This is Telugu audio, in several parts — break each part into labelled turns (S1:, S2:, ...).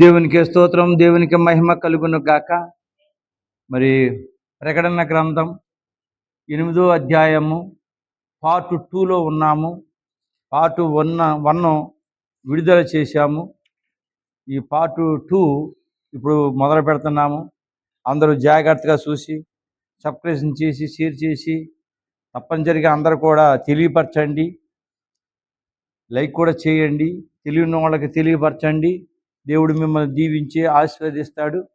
S1: దేవునికి స్తోత్రం దేవునికి మహిమ కలుగును గాక. మరి ప్రకటన గ్రంథం ఎనిమిదో అధ్యాయము పార్ట్ టూలో ఉన్నాము. పార్ట్ వన్ వన్ విడుదల చేశాము. ఈ పార్ట్ టూ ఇప్పుడు మొదలు పెడుతున్నాము. అందరూ జాగ్రత్తగా చూసి సబ్స్క్రిప్షన్ చేసి షేర్ చేసి తప్పనిసరిగా అందరూ కూడా తెలియపరచండి. లైక్ కూడా చేయండి. తెలియని వాళ్ళకి తెలియపరచండి. దేవుడు మిమ్మల్ని దీవించి ఆశీర్వదిస్తాడు.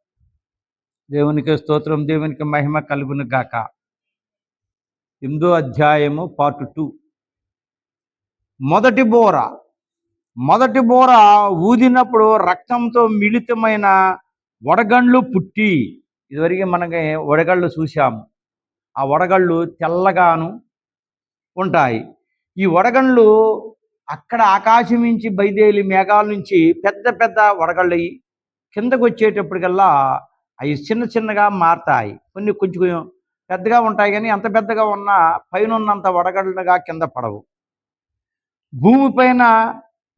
S1: దేవునికి స్తోత్రం దేవునికి మహిమ కలుగును గాక. ఎనిమిదో అధ్యాయము పార్ట్ టూ. మొదటి బోర మొదటి బోర ఊదినప్పుడు రక్తంతో మిళితమైన వడగండ్లు పుట్టి ఇదివరకు మనకి వడగళ్ళు చూశాము. ఆ వడగళ్ళు తెల్లగాను ఉంటాయి. ఈ వడగండ్లు అక్కడ ఆకాశం నుంచి బయదేలి మేఘాల నుంచి పెద్ద పెద్ద వడగళ్ళు అయ్యి కిందకు వచ్చేటప్పటికల్లా అవి చిన్న చిన్నగా మారతాయి. కొన్ని కొంచెం పెద్దగా ఉంటాయి కానీ అంత పెద్దగా ఉన్న పైన ఉన్నంత వడగళ్ళుగా కింద పడవు. భూమిపైన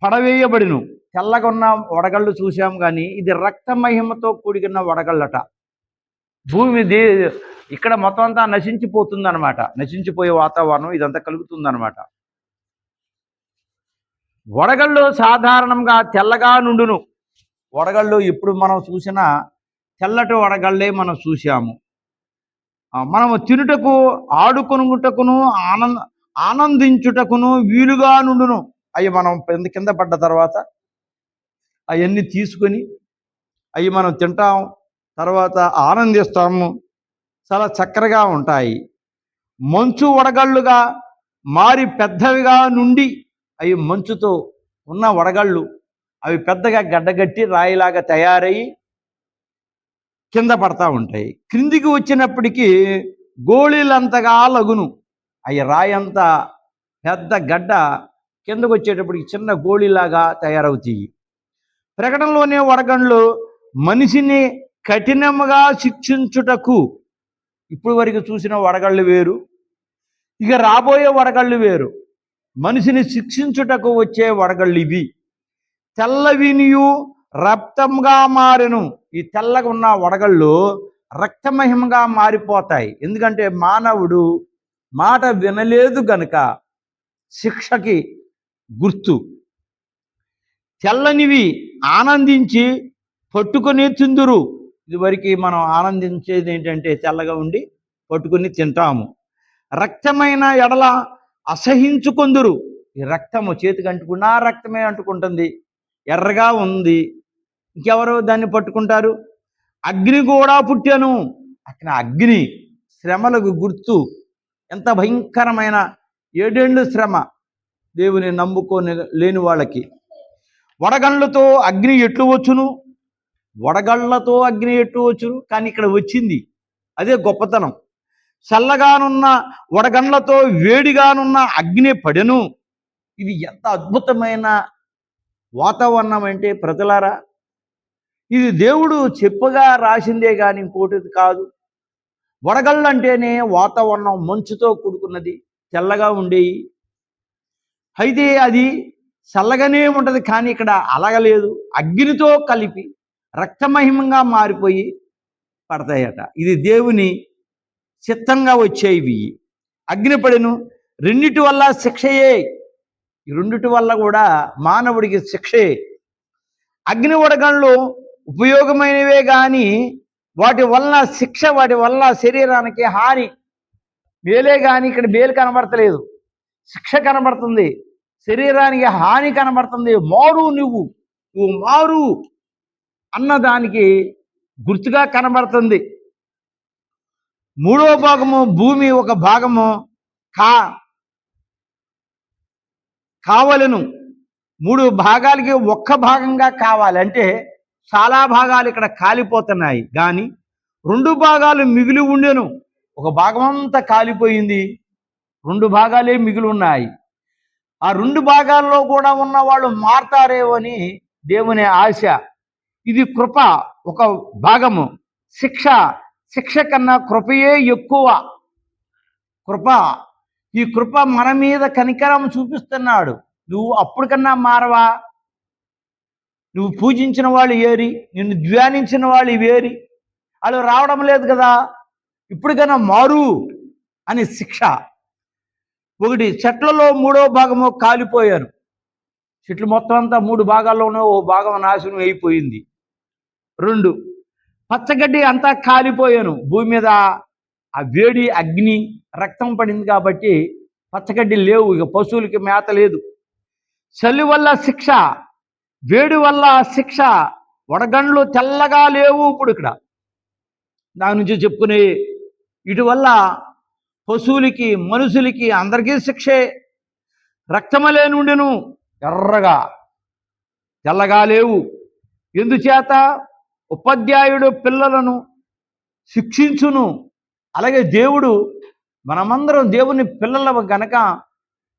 S1: పడవేయబడిను. తెల్లగా ఉన్న వడగళ్ళు చూసాం కానీ ఇది రక్త మహిమతో కూడిన వడగళ్ళట. భూమి దే ఇక్కడ మొత్తం అంతా నశించిపోతుందన్నమాట. నశించిపోయే వాతావరణం ఇదంతా కలుగుతుందన్నమాట. వడగళ్ళు సాధారణంగా తెల్లగా నుండును. వడగళ్ళు ఇప్పుడు మనం చూసిన తెల్లటి వడగళ్ళే మనం చూసాము మనము తినుటకు ఆడుకొనుటకును ఆనంద ఆనందించుటకును వీలుగా నుండును. అవి మనం కింద కింద పడ్డ తర్వాత అవన్నీ తీసుకొని అవి మనం తింటాం. తర్వాత ఆనందిస్తాము. చాలా చక్కరగా ఉంటాయి. మంచు వడగళ్ళుగా మారి పెద్దవిగా నుండి అవి మంచుతో ఉన్న వడగళ్ళు అవి పెద్దగా గడ్డగట్టి రాయిలాగా తయారయ్యి కింద పడతా ఉంటాయి. క్రిందికి వచ్చినప్పటికీ గోళీలంతగా లగును. అవి రాయి పెద్ద గడ్డ కిందకు వచ్చేటప్పటికి చిన్న గోళీలాగా తయారవుతాయి. ప్రకటనలోనే వడగండ్లు మనిషిని కఠినముగా శిక్షించుటకు ఇప్పుడు వరకు చూసిన వడగళ్ళు వేరు. ఇక రాబోయే వడగళ్ళు వేరు. మనిషిని శిక్షించుటకు వచ్చే వడగళ్ళు ఇవి. తెల్లవినియు రక్తంగా మారెను. ఈ తెల్లగా ఉన్న వడగళ్ళు రక్తమహిమగా మారిపోతాయి. ఎందుకంటే మానవుడు మాట వినలేదు గనుక శిక్షకి గుర్తు. తెల్లనివి ఆనందించి పట్టుకొని తిందురు. ఇదివరకు మనం ఆనందించేది ఏంటంటే తెల్లగా ఉండి పట్టుకొని తింటాము. రక్తమైన ఎడల అసహించుకొందురు. ఈ రక్తము చేతికి అంటుకున్నా రక్తమే అంటుకుంటుంది. ఎర్రగా ఉంది. ఇంకెవరు దాన్ని పట్టుకుంటారు? అగ్ని కూడా పుట్టాను. అక్కడ అగ్ని శ్రమలకు గుర్తు. ఎంత భయంకరమైన ఏడేళ్ళు శ్రమ దేవుని నమ్ముకోని లేని వాళ్ళకి. వడగళ్ళతో అగ్ని ఎట్లు వచ్చును? వడగళ్ళతో అగ్ని ఎట్లు వచ్చును? కానీ ఇక్కడ వచ్చింది. అదే గొప్పతనం. చల్లగానున్న వడగండ్లతో వేడిగానున్న అగ్ని పడెను. ఇది ఎంత అద్భుతమైన వాతావరణం అంటే ప్రజలారా? ఇది దేవుడు చెప్పగా రాసిందే కానీ ఇంకోటి కాదు. వడగళ్ళంటేనే వాతావరణం మంచుతో కూడుకున్నది తెల్లగా ఉండేవి అయితే అది చల్లగానే ఉంటుంది కానీ ఇక్కడ అలగలేదు. అగ్నితో కలిపి రక్తమహిమంగా మారిపోయి పడతాయట. ఇది దేవుని చిత్తంగా వచ్చేవి. అగ్నిపడిను. రెండిటి వల్ల శిక్షయే. ఈ రెండిటి వల్ల కూడా మానవుడికి శిక్షే. అగ్ని వడగళ్ళు ఉపయోగమైనవే కానీ వాటి వల్ల శిక్ష వాటి వల్ల శరీరానికి హాని. మేలే కానీ ఇక్కడ మేలు కనబడతలేదు. శిక్ష కనబడుతుంది. శరీరానికి హాని కనబడుతుంది. మారు నువ్వు. నువ్వు మారు అన్నదానికి గుర్తుగా కనబడుతుంది. మూడవ భాగము భూమి ఒక భాగము కా కావలను. మూడు భాగాలకి ఒక్క భాగంగా కావాలంటే చాలా భాగాలు ఇక్కడ కాలిపోతున్నాయి. కానీ రెండు భాగాలు మిగిలి ఉండెను. ఒక భాగం అంతా కాలిపోయింది. రెండు భాగాలే మిగిలి ఉన్నాయి. ఆ రెండు భాగాల్లో కూడా ఉన్న వాళ్ళు మారతారేమో అని దేవుని ఆశ. ఇది కృప ఒక భాగము. శిక్ష శిక్ష కన్నా కృపయే ఎక్కువ. కృప. ఈ కృప మన మీద కనికరం చూపిస్తున్నాడు. నువ్వు అప్పటికన్నా మారవా? నువ్వు పూజించిన వాళ్ళు ఏరి నిన్ను ధ్యానించిన వాళ్ళు వేరి. వాళ్ళు రావడం లేదు కదా? ఇప్పటికైనా మారు అని శిక్ష. ఒకటి చెట్లలో మూడో భాగము కాలిపోయారు చెట్లు మొత్తం అంతా మూడు భాగాల్లోనూ ఓ భాగం నాశనం అయిపోయింది. రెండు పచ్చగడ్డి అంతా కాలిపోయాను. భూమి మీద ఆ వేడి అగ్ని రక్తం పడింది కాబట్టి పచ్చగడ్డి లేవు. ఇక పశువులకి మేత లేదు. చలి వల్ల శిక్ష వేడి వల్ల శిక్ష వడగండ్లు తెల్లగా లేవు ఇప్పుడు ఇక్కడ. దాని నుంచి చెప్పుకునే ఇటువల్ల పశువులకి మనుషులకి అందరికీ శిక్షే. రక్తమలే నుండిను ఎర్రగా తెల్లగా లేవు. ఎందుచేత? ఉపాధ్యాయుడు పిల్లలను శిక్షించును. అలాగే దేవుడు మనమందరం దేవుని పిల్లల గనక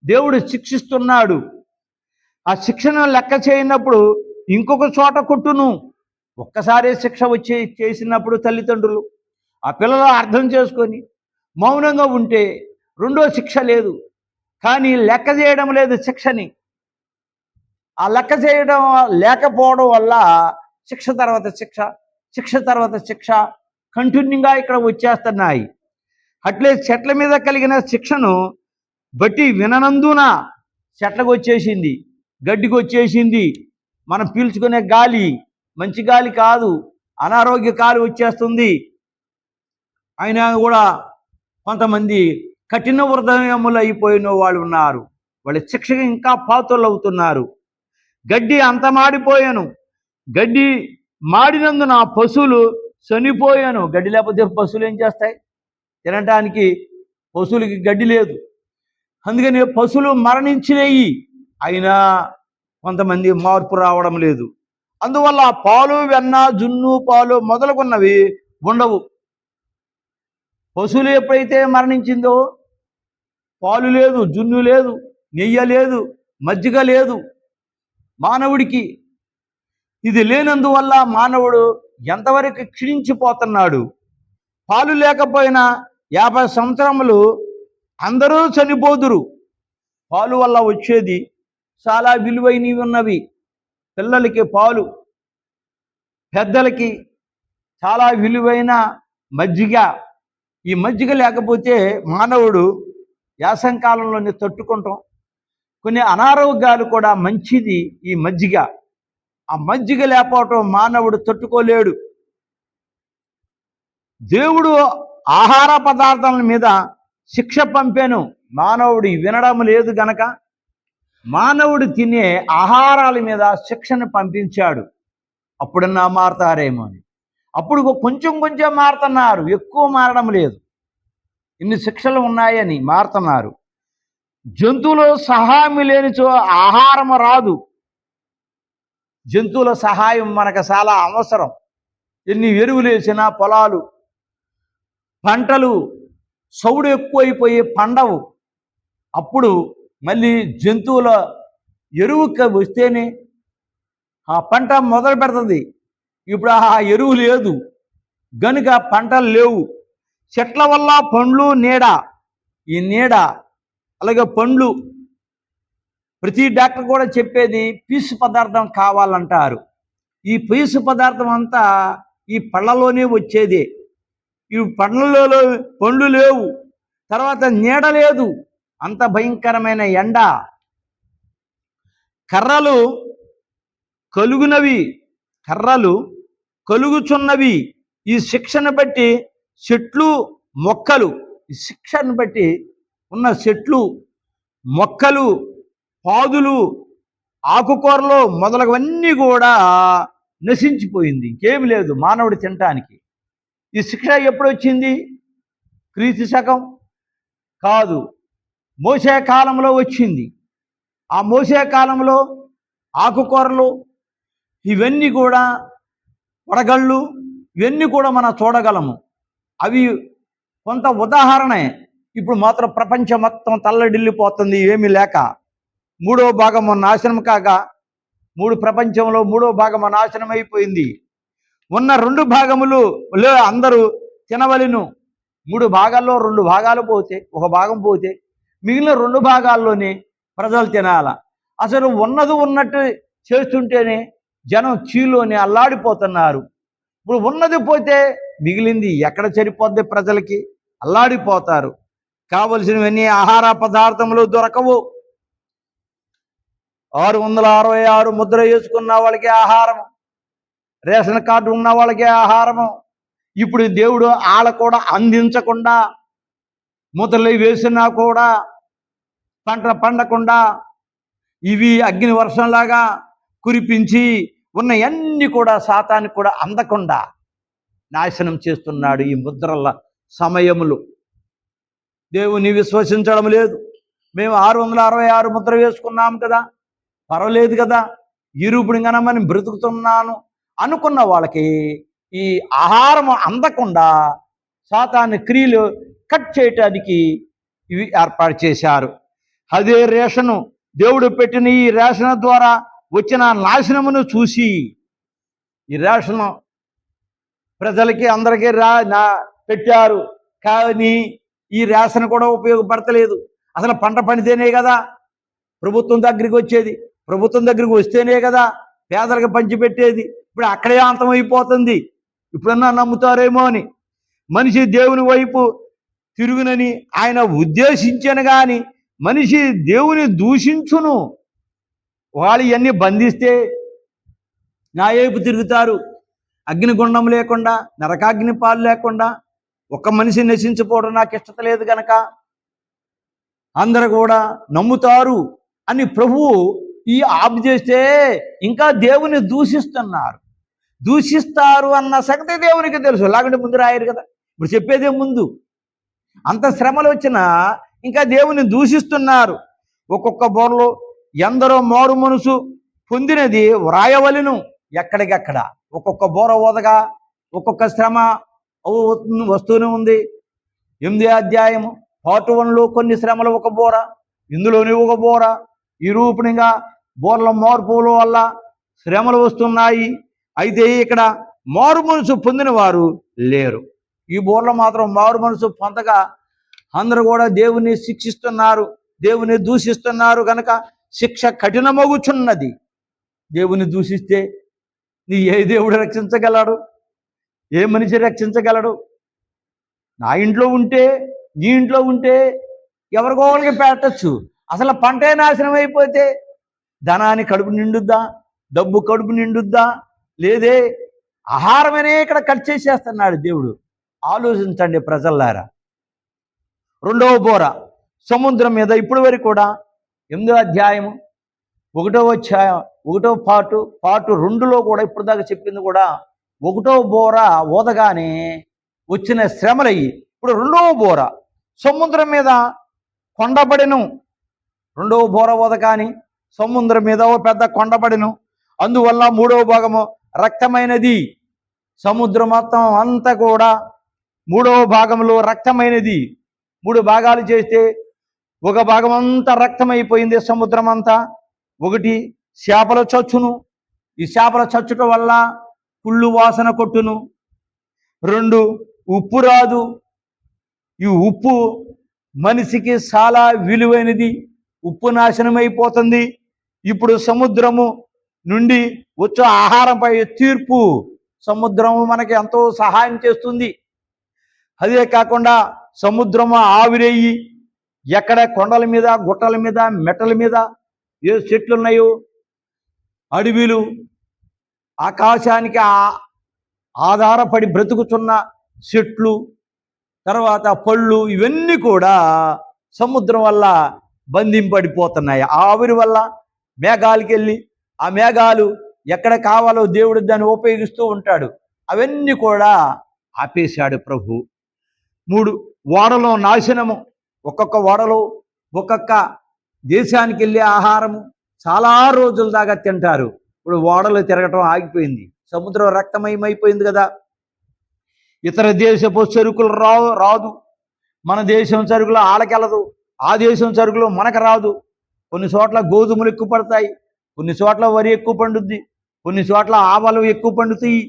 S1: దేవుడు శిక్షిస్తున్నాడు. ఆ శిక్షను లెక్క చేయనప్పుడు ఇంకొక చోట కొట్టును. ఒక్కసారి శిక్ష వచ్చి చేసినప్పుడు తల్లిదండ్రులు ఆ పిల్లలు అర్థం చేసుకొని మౌనంగా ఉంటే రెండో శిక్ష లేదు. కానీ లెక్క చేయడం లేదు శిక్షని. ఆ లెక్క చేయడం లేకపోవడం వల్ల శిక్ష తర్వాత శిక్ష శిక్ష తర్వాత శిక్ష కంటిన్యూగా ఇక్కడ వచ్చేస్తున్నాయి. అట్లే చెట్ల మీద కలిగిన శిక్షను బట్టి విననందున చెట్లకు వచ్చేసింది గడ్డికి వచ్చేసింది. మనం పీల్చుకునే గాలి మంచి గాలి కాదు అనారోగ్య గాలి వచ్చేస్తుంది. అయినా కూడా కొంతమంది కఠిన హృదయములు అయిపోయిన వాళ్ళు ఉన్నారు. వాళ్ళ శిక్షకు ఇంకా పాత్రలు అవుతున్నారు. గడ్డి అంతమాడిపోయాను. గడ్డి మాడినందున పశువులు చనిపోయాను. గడ్డి లేకపోతే పశువులు ఏం చేస్తాయి? తినటానికి పశువులకి గడ్డి లేదు. అందుకని పశువులు మరణించినాయి. అయినా కొంతమంది మార్పు రావడం లేదు. అందువల్ల పాలు వెన్న జున్ను పాలు మొదలుకున్నవి ఉండవు. పశువులు ఎప్పుడైతే మరణించిందో పాలు లేదు జున్ను లేదు నెయ్యి లేదు మజ్జిగ లేదు. మానవుడికి ఇది లేనందువల్ల మానవుడు ఎంతవరకు క్షీణించిపోతున్నాడు? పాలు లేకపోయినా యాభై సంవత్సరములు అందరూ చనిపోదురు. పాలు వల్ల వచ్చేది చాలా విలువైనవి ఉన్నవి. పిల్లలకి పాలు పెద్దలకి చాలా విలువైన మజ్జిగ. ఈ మజ్జిగ లేకపోతే మానవుడు యాసంకాలంలోనే తట్టుకుంటాం. కొన్ని అనారోగ్యాలు కూడా మంచిది ఈ మజ్జిగ. ఆ మజ్జిగ లేకపోవటం మానవుడు తట్టుకోలేడు. దేవుడు ఆహార పదార్థాల మీద శిక్ష పంపాను. మానవుడు వినడం లేదు గనక మానవుడు తినే ఆహారాల మీద శిక్షను పంపించాడు. అప్పుడన్నా మారతారేమో అని. అప్పుడు కొంచెం కొంచెం మారుతున్నారు. ఎక్కువ మారడం లేదు. ఇన్ని శిక్షలు ఉన్నాయని మారుతున్నారు. జంతువులు సహాయం లేనిచో ఆహారం రాదు. జంతువుల సహాయం మనకు చాలా అవసరం. ఎన్ని ఎరువులు వేసినా పొలాలు పంటలు సౌడు ఎక్కువైపోయి పండవు. అప్పుడు మళ్ళీ జంతువుల ఎరువు వస్తేనే ఆ పంట మొదలు పెడుతుంది. ఇప్పుడు ఆ ఎరువు లేదు. గనుక పంటలు లేవు. చెట్ల వల్ల పండ్లు నీడ. ఈ నీడ అలాగే పండ్లు ప్రతి డాక్టర్ కూడా చెప్పేది పీసు పదార్థం కావాలంటారు. ఈ పీసు పదార్థం అంతా ఈ పళ్ళలోనే వచ్చేది. ఈ పండ్లలో పండ్లు లేవు. తర్వాత నీడ లేదు. అంత భయంకరమైన ఎండ. కర్రలు కలుగునవి. కర్రలు కలుగుచున్నవి. ఈ శిక్షను బట్టి చెట్లు మొక్కలు. ఈ శిక్షను బట్టి ఉన్న చెట్లు మొక్కలు పాదులు ఆకుకూరలు మొదలగువన్నీ కూడా నశించిపోయింది. ఇంకేమి లేదు మానవుడు తినటానికి. ఈ శిక్ష ఎప్పుడు వచ్చింది క్రీస్తు శకం? కాదు మోసే కాలంలో వచ్చింది. ఆ మోసే కాలంలో ఆకుకూరలు ఇవన్నీ కూడా వడగళ్ళు ఇవన్నీ కూడా మనం చూడగలము. అవి కొంత ఉదాహరణే. ఇప్పుడు మాత్రం ప్రపంచం మొత్తం తల్లడిల్లిపోతుంది ఏమీ లేక. మూడో భాగము నాశనం కాగా మూడు ప్రపంచంలో మూడో భాగము నాశనం అయిపోయింది ఉన్న రెండు భాగములు లే అందరూ తినవలను. మూడు భాగాల్లో రెండు భాగాలు పోతే ఒక భాగం పోతే మిగిలిన రెండు భాగాల్లోనే ప్రజలు తినాల. అసలు ఉన్నది ఉన్నట్టు చేస్తుంటేనే జనం చీలోనే అల్లాడిపోతున్నారు. ఇప్పుడు ఉన్నది పోతే మిగిలింది ఎక్కడ సరిపోద్ది ప్రజలకి? అల్లాడిపోతారు. కావలసినవన్నీ ఆహార పదార్థములు దొరకవు. ఆరు వందల అరవై ఆరు ముద్ర వేసుకున్న వాళ్ళకి ఆహారం రేషన్ కార్డు ఉన్న వాళ్ళకి ఆహారము. ఇప్పుడు దేవుడు వాళ్ళ కూడా అందించకుండా ముద్రలు వేసినా కూడా పంట పండకుండా ఇవి అగ్ని వర్షంలాగా కురిపించి ఉన్నవన్నీ కూడా శాతానికి కూడా అందకుండా నాశనం చేస్తున్నాడు ఈ ముద్రల సమయములు. దేవుని విశ్వసించడం లేదు. మేము ఆరు వందల అరవై ఆరు ముద్ర వేసుకున్నాం కదా. పర్వాలేదు కదా. ఈ మనం బ్రతుకుతున్నాను అనుకున్న వాళ్ళకి ఈ ఆహారం అందకుండా శాతాన్ని క్రియలు కట్ చేయటానికి ఇవి ఏర్పాటు చేశారు. అదే రేషను దేవుడు పెట్టిన ఈ రేషన్ ద్వారా వచ్చిన నాశనమును చూసి ఈ రేషను ప్రజలకి అందరికీ రా నా పెట్టారు. కానీ ఈ రేషన్ కూడా ఉపయోగపడతలేదు. అసలు పంట పండితేనే కదా ప్రభుత్వం దగ్గరికి వచ్చేది. ప్రభుత్వం దగ్గరికి వస్తేనే కదా పేదలకు పంచిపెట్టేది. ఇప్పుడు అక్కడే అంతమైపోతుంది. ఇప్పుడన్నా నమ్ముతారేమో అని. మనిషి దేవుని వైపు తిరుగునని ఆయన ఉద్దేశించను కానీ మనిషి దేవుని దూషించును. వాళ్ళు ఇవన్నీ బంధిస్తే నా వైపు తిరుగుతారు. అగ్నిగుండం లేకుండా నరకాగ్ని పాలు లేకుండా ఒక మనిషి నశించిపోవడం నాకు ఇష్టత లేదు గనక. అందరు కూడా నమ్ముతారు. అని ప్రభువు ఈ ఆపు చేస్తే ఇంకా దేవుని దూషిస్తున్నారు. దూషిస్తారు అన్న సంగతి దేవునికి తెలుసు. లేకుంటే ముందు రాయరు కదా. ఇప్పుడు చెప్పేదే ముందు. అంత శ్రమలు వచ్చినా ఇంకా దేవుని దూషిస్తున్నారు. ఒక్కొక్క బోర్లో ఎందరో మారు మనసు పొందినది వ్రాయవలను ఎక్కడికక్కడ. ఒక్కొక్క బోర ఓదగా ఒక్కొక్క శ్రమ వస్తూనే ఉంది. ఎనిమిది అధ్యాయము పార్ట్ వన్లో కొన్ని శ్రమలు ఒక బోర ఇందులోని ఒక బోర. ఈ రూపణంగా బోర్ల మార్పుల వల్ల శ్రమలు వస్తున్నాయి. అయితే ఇక్కడ మారు మనసు పొందిన వారు లేరు. ఈ బోర్లో మాత్రం మారు మనసు పొందగా అందరూ కూడా దేవుని శిక్షిస్తున్నారు దేవుని దూషిస్తున్నారు కనుక శిక్ష కఠినమగుచున్నది. దేవుని దూషిస్తే నీ ఏ దేవుడు రక్షించగలడు? ఏ మనిషి రక్షించగలడు? నా ఇంట్లో ఉంటే నీ ఇంట్లో ఉంటే ఎవరికో వాళ్ళకి పెట్టచ్చు. అసలు పంటే నాశనం అయిపోతే ధనాన్ని కడుపు నిండుద్దా? డబ్బు కడుపు నిండుద్దా? లేదే ఆహారమనే ఇక్కడ కట్ చేసేస్తున్నాడు దేవుడు. ఆలోచించండి ప్రజల్లారా. రెండవ బోర సముద్రం మీద ఇప్పటి వరకు కూడా ఎనిమిదో అధ్యాయము ఒకటో అధ్యాయం ఒకటో పాటు పాటు రెండులో కూడా ఇప్పుడు దాకా చెప్పింది కూడా ఒకటో బోర ఓదగానే వచ్చిన శ్రమలయ్యి. ఇప్పుడు రెండవ బోర సముద్రం మీద కొండబడిను. రెండవ బోర ఓదగాని సముద్రం మీద ఓ పెద్ద కొండపడిను. అందువల్ల మూడవ భాగము రక్తమైనది. సముద్రం మొత్తం అంతా కూడా మూడవ భాగంలో రక్తమైనది. మూడు భాగాలు చేస్తే ఒక భాగం అంతా రక్తమైపోయింది సముద్రం అంతా. ఒకటి చేపల చచ్చును. ఈ చేపల చచ్చుట వల్ల పుళ్ళు వాసన కొట్టును. రెండు ఉప్పు రాదు. ఈ ఉప్పు మనిషికి చాలా విలువైనది. ఉప్పు నాశనమైపోతుంది. ఇప్పుడు సముద్రము నుండి వచ్చే ఆహారంపై తీర్పు సముద్రము మనకి ఎంతో సహాయం చేస్తుంది. అదే కాకుండా సముద్రము ఆవిరేయి ఎక్కడ కొండల మీద గుట్టల మీద మెట్టల మీద ఏ చెట్లు ఉన్నాయో అడవిలు ఆకాశానికి ఆధారపడి బ్రతుకుతున్న చెట్లు తర్వాత పళ్ళు ఇవన్నీ కూడా సముద్రం వల్ల బంధింపడిపోతున్నాయి. ఆవిరి వల్ల మేఘాలకి వెళ్ళి ఆ మేఘాలు ఎక్కడ కావాలో దేవుడు దాన్ని ఉపయోగిస్తూ ఉంటాడు. అవన్నీ కూడా ఆపేశాడు ప్రభు. మూడు ఓడలో నాశనము. ఒక్కొక్క ఓడలో ఒక్కొక్క దేశానికి వెళ్ళే ఆహారము చాలా రోజుల దాకా తింటారు. ఇప్పుడు ఓడలు తిరగటం ఆగిపోయింది. సముద్రం రక్తమయమైపోయింది కదా. ఇతర దేశపు సరుకులు రావు రాదు. మన దేశం సరుకులు ఆడకెళ్ళదు ఆ దేశం సరుకులు మనకు రాదు. కొన్ని చోట్ల గోధుమలు ఎక్కువ పడతాయి కొన్ని చోట్ల వరి ఎక్కువ పండుద్ది కొన్ని చోట్ల ఆవాలు ఎక్కువ పండుతాయి.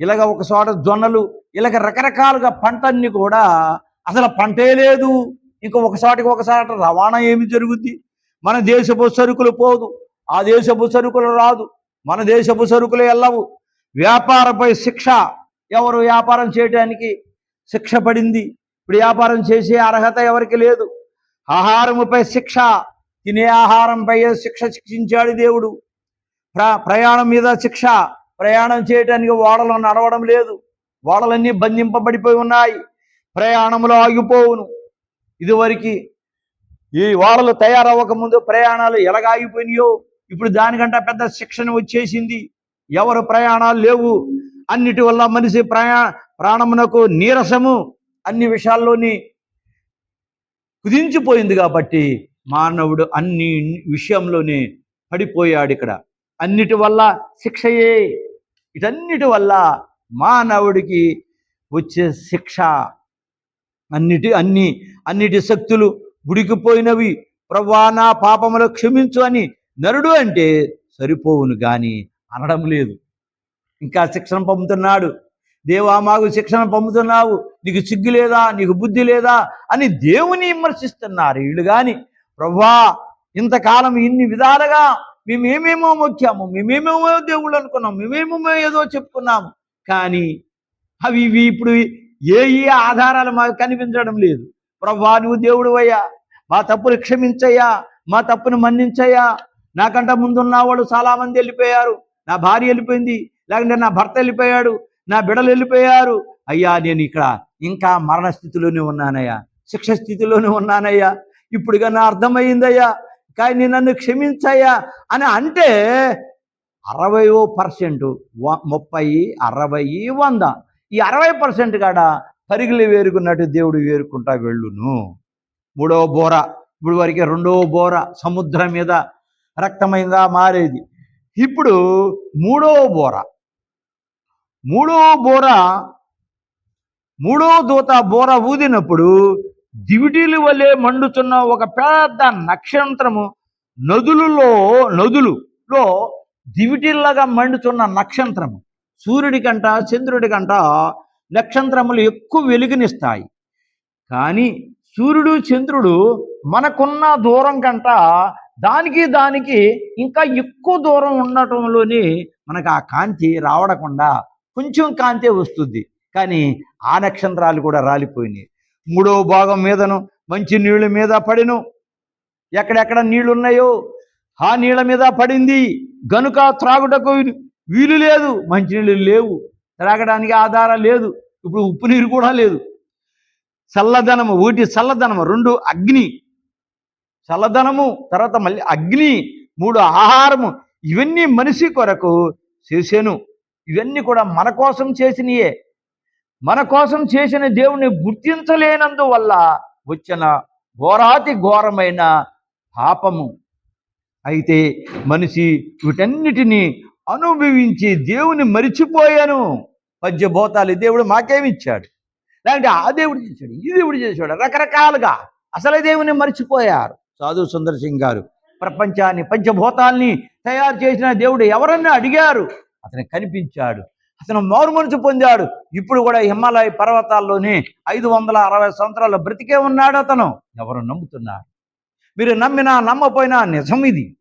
S1: ఇలాగ ఒక చోట జొన్నలు ఇలాగ రకరకాలుగా పంట అన్ని కూడా అసలు పంటే లేదు. ఇంకా ఒక చోటకి ఒక చోట రవాణా ఏమి జరుగుద్ది? మన దేశపు సరుకులు పోదు ఆ దేశపు సరుకులు రాదు మన దేశపు సరుకులు వెళ్ళవు వ్యాపారపై శిక్ష ఎవరు వ్యాపారం చేయడానికి శిక్ష పడింది. ఇప్పుడు వ్యాపారం చేసే అర్హత ఎవరికి లేదు? ఆహారముపై శిక్ష తినే ఆహారంపై శిక్ష శిక్షించాడు దేవుడు. ప్ర ప్రయాణం మీద శిక్ష ప్రయాణం చేయటానికి ఓడలు నడవడం లేదు. ఓడలన్నీ బంధింపబడిపోయి ఉన్నాయి. ప్రయాణంలో ఆగిపోవును. ఇదివరకు ఈ ఓడలు తయారవ్వకముందు ప్రయాణాలు ఎలాగ ఆగిపోయినాయో ఇప్పుడు దానికంటే పెద్ద శిక్షణ వచ్చేసింది. ఎవరు ప్రయాణాలు లేవు. అన్నిటి వల్ల మనిషి ప్రయా ప్రాణమునకు నీరసము అన్ని విషయాల్లోని కుదించిపోయింది కాబట్టి మానవుడు అన్ని విషయంలోనే పడిపోయాడు ఇక్కడ అన్నిటి వల్ల శిక్షయే. ఇటన్నిటి వల్ల మానవుడికి వచ్చే శిక్ష. అన్నిటి అన్ని అన్నిటి శక్తులు గుడికిపోయినవి ప్రవ్వా నా పాపములు క్షమించు అని నరుడు అంటే సరిపోవును కానీ అనడం లేదు. ఇంకా శిక్షణ పంపుతున్నాడు. దేవా మాకు శిక్షణ పంపుతున్నావు. నీకు సిగ్గు లేదా? నీకు బుద్ధి లేదా? అని దేవుని విమర్శిస్తున్నారు వీళ్ళు కానీ ప్రభా ఇంతకాలం ఇన్ని విధాలుగా మేమేమేమో మొక్కాము మేమేమేమో దేవుళ్ళు అనుకున్నాం మేమేమో ఏదో చెప్పుకున్నాము. కానీ అవి ఇవి ఇప్పుడు ఏ ఏ ఆధారాలు మాకు కనిపించడం లేదు. ప్రభా నువ్వు దేవుడు అయ్యా మా తప్పులు క్షమించయ్యా మా తప్పును మన్నించయ్యా. నాకంట ముందున్న వాళ్ళు చాలా మంది వెళ్ళిపోయారు. నా భార్య వెళ్ళిపోయింది లేకుంటే నా భర్త వెళ్ళిపోయాడు నా బిడలు వెళ్ళిపోయారు. అయ్యా నేను ఇక్కడ ఇంకా మరణ స్థితిలోనే ఉన్నానయ్యా శిక్ష స్థితిలోనే ఉన్నానయ్యా. ఇప్పుడుగా నా అర్థమైందయ్యా. కానీ నన్ను క్షమించయ్యా అని అంటే అరవయో పర్సెంట్ ముప్పై అరవై వంద. ఈ అరవై పర్సెంట్ కాడ పరిగిలి వేరుకున్నట్టు దేవుడు వేరుకుంటా వెళ్ళును. మూడవ బోర ఇప్పుడు వరకే రెండవ బోర సముద్రం మీద రక్తమయంగా మారేది. ఇప్పుడు మూడవ బోర. మూడవ బోర మూడో దూత బోర ఊదినప్పుడు దివిటీల వలె మండుతున్న ఒక పెద్ద నక్షత్రము నదులలో నదులులో దివిటీల్లాగా మండుతున్న నక్షత్రము. సూర్యుడి కంట చంద్రుడి కంట నక్షత్రములు ఎక్కువ వెలుగునిస్తాయి. కానీ సూర్యుడు చంద్రుడు మనకున్న దూరం కంట దానికి దానికి ఇంకా ఎక్కువ దూరం ఉండటంలోనే మనకు ఆ కాంతి రావడకుండా కొంచెం కాంతే వస్తుంది. కానీ ఆ నక్షత్రాలు కూడా రాలిపోయినాయి. మూడవ భాగం మీదను మంచి నీళ్ళ మీద పడిను. ఎక్కడెక్కడ నీళ్ళున్నాయో ఆ నీళ్ళ మీద పడింది. గనుక త్రాగుటకు వీలు లేదు. మంచినీళ్ళు లేవు. త్రాగడానికి ఆధారం లేదు. ఇప్పుడు ఉప్పు నీరు కూడా లేదు. చల్లదనము ఒకటి చల్లదనము రెండు అగ్ని. చల్లదనము తర్వాత మళ్ళీ అగ్ని మూడు ఆహారము. ఇవన్నీ మనిషి కొరకు చేశాను ఇవన్నీ కూడా మన కోసం చేసినయే. మన కోసం చేసిన దేవుని గుర్తించలేనందువల్ల వచ్చిన ఘోరాతి ఘోరమైన పాపము. అయితే మనిషి వీటన్నిటినీ అనుభవించి దేవుని మరిచిపోయాను. పద్యభూతాలు దేవుడు మాకేమిచ్చాడు? లేదంటే ఆ దేవుడు చేశాడు ఈ దేవుడు చేశాడు రకరకాలుగా అసలే దేవుని మర్చిపోయారు. సాధు సుందర్ సింగ్ గారు ప్రపంచాన్ని పంచభూతాల్ని తయారు చేసిన దేవుడు ఎవరన్నా అడిగారు? అతను కనిపించాడు. అతను మారు మనసు పొందాడు. ఇప్పుడు కూడా హిమాలయ పర్వతాల్లోనే ఐదు వందల అరవై సంవత్సరాలు బ్రతికే ఉన్నాడు అతను. ఎవరు నమ్ముతున్నారు? మీరు నమ్మినా నమ్మపోయినా నిజం ఇది.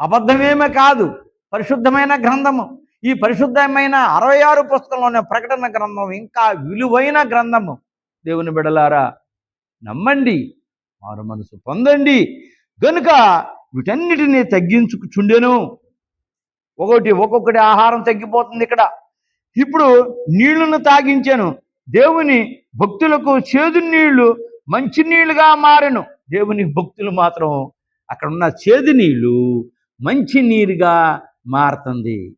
S1: అబద్ధమేమే కాదు. పరిశుద్ధమైన గ్రంథము. ఈ పరిశుద్ధమైన అరవై ఆరు పుస్తకంలోనే ప్రకటన గ్రంథం ఇంకా విలువైన గ్రంథము. దేవుని బిడలారా నమ్మండి మారు మనసు పొందండి. గనుక వీటన్నిటినీ తగ్గించుకుచుండెను. ఒకటి ఒక్కొక్కటి ఆహారం తగ్గిపోతుంది ఇక్కడ. ఇప్పుడు నీళ్ళను తాగించాను. దేవుని భక్తులకు చేదు నీళ్ళు మంచి నీళ్ళుగా మారెను. దేవుని భక్తులు మాత్రం అక్కడ ఉన్న చేదు నీళ్ళు మంచి నీరుగా మారుతుంది.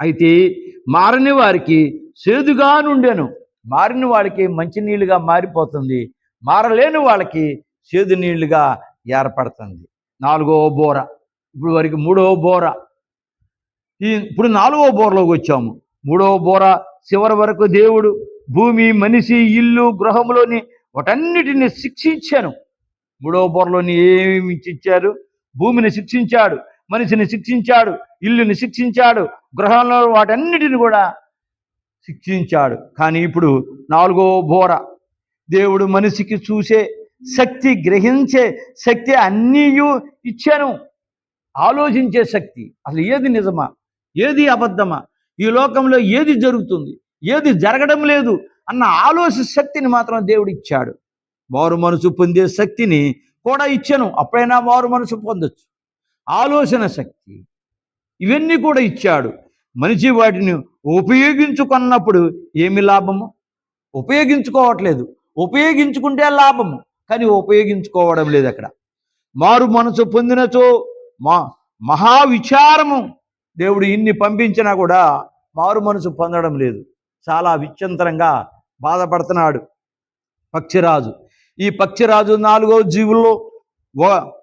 S1: అయితే మారని వారికి చేదుగా నుండెను. మారిన వాడికి మంచి నీళ్ళుగా మారిపోతుంది. మారలేని వాళ్ళకి చేదు నీళ్ళుగా ఏర్పడుతుంది. నాలుగవ బోర. ఇప్పుడు వరకు మూడవ బోర. ఈ ఇప్పుడు నాలుగవ బోరలోకి వచ్చాము. మూడవ బోర చివరి వరకు దేవుడు భూమి మనిషి ఇల్లు గృహంలోని వాటన్నిటిని శిక్షించాను. మూడవ బోరలోని ఏమి ఇచ్చారు? భూమిని శిక్షించాడు మనిషిని శిక్షించాడు ఇల్లుని శిక్షించాడు గృహంలో వాటన్నిటిని కూడా శిక్షించాడు. కానీ ఇప్పుడు నాలుగో బోర దేవుడు మనిషికి చూసే శక్తి గ్రహించే శక్తి అన్నీయు ఇచ్చాను. ఆలోచించే శక్తి. అసలు ఏది నిజమా? ఏది అబద్ధమా? ఈ లోకంలో ఏది జరుగుతుంది? ఏది జరగడం లేదు అన్న ఆలోచన శక్తిని మాత్రం దేవుడు ఇచ్చాడు వారు మనసు పొందే శక్తిని కూడా ఇచ్చాను. అప్పుడైనా వారు మనసు పొందొచ్చు. ఆలోచన శక్తి ఇవన్నీ కూడా ఇచ్చాడు. మనిషి వాటిని ఉపయోగించుకున్నప్పుడు ఏమి లాభము? ఉపయోగించుకోవట్లేదు. ఉపయోగించుకుంటే లాభము కానీ ఉపయోగించుకోవడం లేదు అక్కడ. మారు మనసు పొందినచో మా మహావిచారము దేవుడు ఇన్ని పంపించినా కూడా మారు మనసు పొందడం లేదు. చాలా విచ్యంతరంగా బాధపడుతున్నాడు పక్షిరాజు. ఈ పక్షిరాజు నాలుగో జీవుల్లో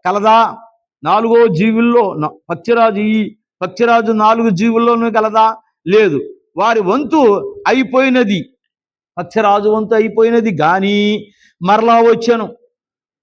S1: కలదా నాలుగో జీవుల్లో పక్షిరాజు ఈ పక్షిరాజు నాలుగు జీవుల్లోనూ కలదా? లేదు. వారి వంతు అయిపోయినది. పక్షిరాజు వంతు అయిపోయినది. కానీ మరలా వచ్చాను.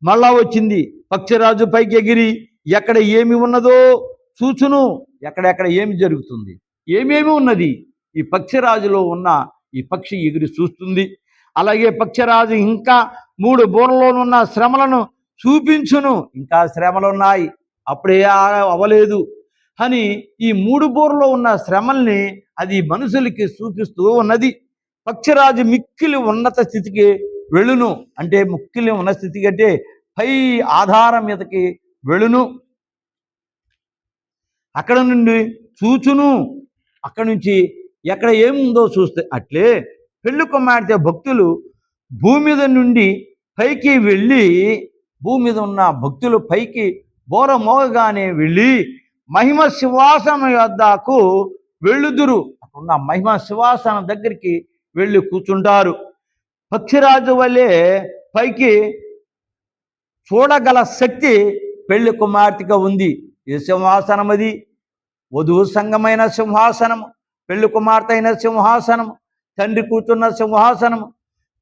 S1: మరలా వచ్చింది. పక్షిరాజు పైకి ఎగిరి ఎక్కడ ఏమి ఉన్నదో చూచును. ఎక్కడెక్కడ ఏమి జరుగుతుంది? ఏమేమి ఉన్నది? ఈ పక్షిరాజులో ఉన్న ఈ పక్షి ఎగిరి చూస్తుంది. అలాగే పక్షిరాజు ఇంకా మూడు బోర్లలోనున్న శ్రమలను చూపించును. ఇంకా శ్రమలు ఉన్నాయి అప్పుడే అవ్వలేదు. అని ఈ మూడు బోర్లో ఉన్న శ్రమల్ని అది మనుషులకి చూపిస్తూ ఉన్నది. పక్షిరాజు మిక్కిలి ఉన్నత స్థితికి వెళ్ళును. అంటే ముక్కిలి ఉన్న స్థితికి అంటే పై ఆధారం మీదకి వెళ్ళును. అక్కడ నుండి చూచును. అక్కడ నుంచి ఎక్కడ ఏముందో చూస్తే అట్లే పెళ్ళి కుమార్తె భక్తులు భూమి మీద నుండి పైకి వెళ్ళి భూమి మీద ఉన్న భక్తులు పైకి బోర మోగగానే వెళ్ళి మహిమ శివాసన యొద్దకు వెళ్ళుదురు. అక్కడున్న మహిమ శివాసన దగ్గరికి వెళ్ళి కూర్చుంటారు. పక్షిరాజు వలె పైకి చూడగల శక్తి పెళ్ళి కుమార్తెగా ఉంది. ఈ సింహాసనం అది వధువు సంగమైన సింహాసనం పెళ్ళి కుమార్తె అయిన సింహాసనం తండ్రి కూర్చున్న సింహాసనం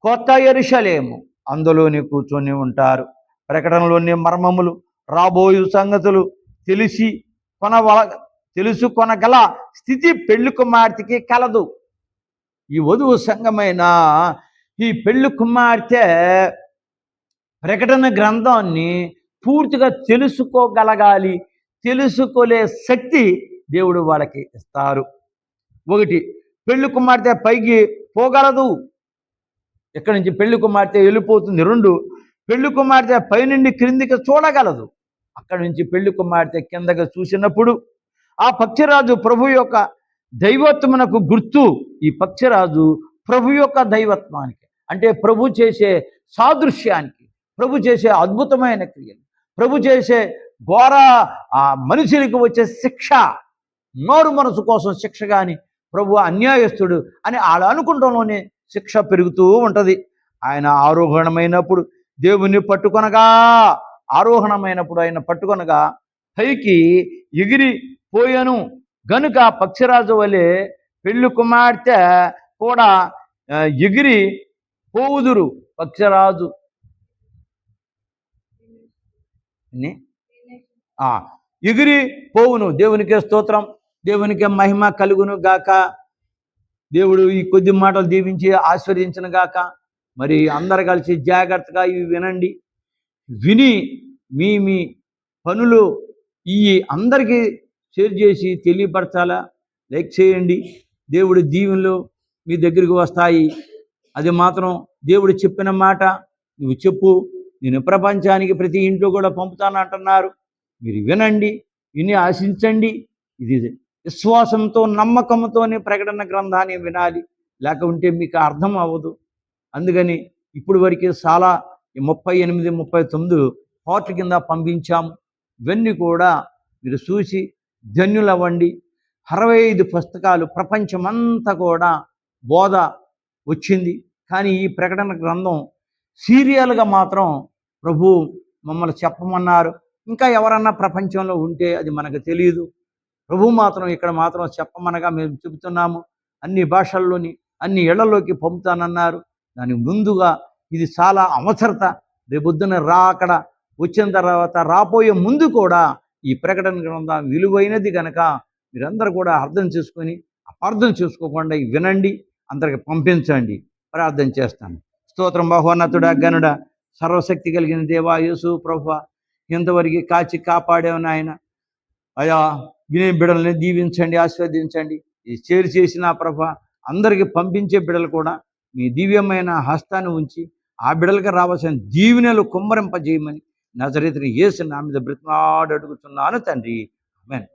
S1: కొత్త ఎరుషలేము. అందులోని కూర్చొని ఉంటారు. ప్రకటనలోని మర్మములు రాబోయు సంగతులు తెలిసి కొనవల తెలుసుకొనగల స్థితి పెళ్ళి కుమార్తెకి కలదు. ఈ వధువు సంఘమైన ఈ పెళ్ళి కుమార్తె ప్రకటన గ్రంథాన్ని పూర్తిగా తెలుసుకోగలగాలి. తెలుసుకోలే శక్తి దేవుడు వాళ్ళకి ఇస్తారు. ఒకటి పెళ్ళి కుమార్తె పైకి పోగలదు. ఇక్కడి నుంచి పెళ్ళి కుమార్తె వెళ్ళిపోతుంది? రెండు పెళ్ళి కుమార్తె పైనుండి క్రిందికి చూడగలదు. అక్కడి నుంచి పెళ్ళి కుమార్తె కిందకి చూసినప్పుడు ఆ పక్షిరాజు ప్రభు యొక్క దైవత్వమునకు గుర్తు. ఈ పక్షిరాజు ప్రభు యొక్క దైవత్వానికి అంటే ప్రభు చేసే సాదృశ్యానికి ప్రభు చేసే అద్భుతమైన క్రియలు ప్రభు చేసే ఘోర ఆ మనుషులకు వచ్చే శిక్ష నోరు మనసు కోసం శిక్ష కానీ ప్రభు అన్యాయస్తుడు అని వాళ్ళు అనుకుంటంలోనే శిక్ష పెరుగుతూ ఉంటుంది. ఆయన ఆరోహణమైనప్పుడు దేవుని పట్టుకొనగా ఆరోహణమైనప్పుడు ఆయన పట్టుకొనగా పైకి ఎగిరి పోయాను. గనుక పక్షిరాజు వలె పెళ్ళి కుమార్తె కూడా ఎగిరి పోవుదురు పక్షిరాజు. ని? ఎగిరి పోవును. దేవునికే స్తోత్రం. దేవునికే మహిమ కలుగును గాక. దేవుడు ఈ కొద్ది మాటలు దీవించి ఆశీర్వదించిన గాక. మరి అందరు కలిసి జాగ్రత్తగా ఇవి వినండి. విని మీ మీ పనులు ఇవి అందరికీ షేర్ చేసి తెలియపరచాలా? లైక్ చేయండి. దేవుడి దీవెనలు మీ దగ్గరికి వస్తాయి. అది మాత్రం దేవుడు చెప్పిన మాట. నువ్వు చెప్పు. నేను ప్రపంచానికి ప్రతి ఇంట్లో కూడా పంపుతానంటున్నారు మీరు వినండి విని ఆశించండి. ఇది విశ్వాసంతో నమ్మకంతోనే ప్రకటన గ్రంథాన్ని వినాలి. లేకుంటే మీకు అర్థం అవ్వదు. అందుకని ఇప్పుడు వరకే చాలా ఈ ముప్పై ఎనిమిది ముప్పై తొమ్మిది పాటల కింద పంపించాము. ఇవన్నీ కూడా మీరు చూసి ధన్యులవ్వండి. అరవై ఐదు పుస్తకాలు ప్రపంచమంతా కూడా బోధ వచ్చింది. కానీ ఈ ప్రకటన గ్రంథం సీరియల్గా మాత్రం ప్రభు మమ్మల్ని చెప్పమన్నారు. ఇంకా ఎవరన్నా ప్రపంచంలో ఉంటే అది మనకు తెలియదు ప్రభు మాత్రం ఇక్కడ మాత్రం చెప్పమనగా మేము చెబుతున్నాము. అన్ని భాషల్లోని అన్ని ఇళ్ళలోకి పంపుతానన్నారు. దానికి ముందుగా ఇది చాలా అవసరత. రేపొద్దున రా అక్కడ. వచ్చిన తర్వాత రాబోయే ముందు కూడా ఈ ప్రకటన గ్రంథం విలువైనది కనుక మీరందరూ కూడా అర్థం చేసుకొని అపార్థం చేసుకోకుండా వినండి అందరికి పంపించండి. ప్రార్థన చేస్తాను. స్తోత్రం బహోన్నతుడా గనుడ సర్వశక్తి కలిగిన దేవా యేసు ప్రభు ఇంతవరకు కాచి కాపాడావు నాయన? అయా వినే బిడల్ని దీవించండి ఆస్వాదించండి ఈ చేరు చేసిన ప్రభ అందరికీ పంపించే బిడలు కూడా మీ దివ్యమైన హస్తాన్ని ఉంచి ఆ బిడలకి రావాల్సిన దీవెనలు కుమ్మరింపజేయమని నజరీతిని యేసు నా మీద బ్రతిమాడు అడుగుతున్నాను తండ్రి. ఆమేన్.